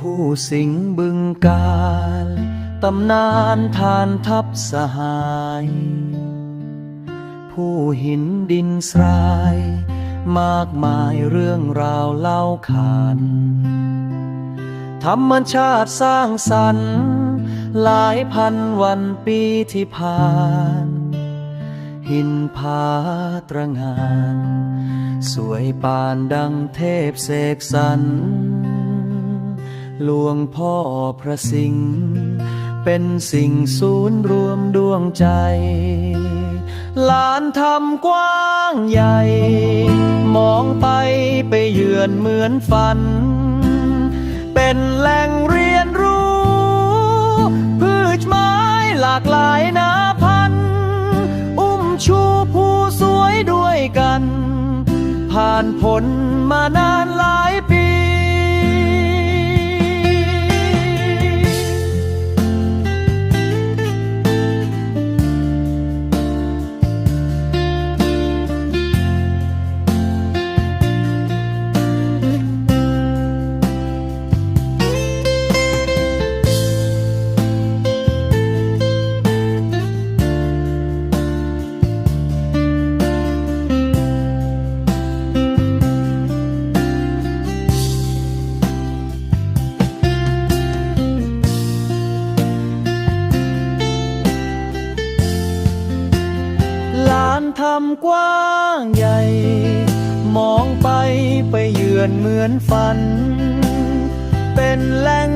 ผู้สิงบึงกาลตำนานทานทัพสหาย ผู้หินดินทราย มากมายเรื่องราวเล่าขานธรรมชาติสร้างสรรค์ หลายพันวันปีที่ผ่าน หินผาตระหงาน สวยปานดังเทพเสกสรร หลวงพ่อพระสิงห์เป็นสิ่งศูนย์รวมดวงใจ ลานธรรมกว้างใหญ่ มองไปไปเยือนเหมือนฝัน เป็นแหล่งเรียนรู้ พืชไม้หลากหลายนาพัน อุ้มชูผู้สวยด้วยกัน ผ่านพ้นมานานหลายปี ทำกว้างใหญ่ มองไปไปเยือนเหมือนฝัน เป็นแหล่ง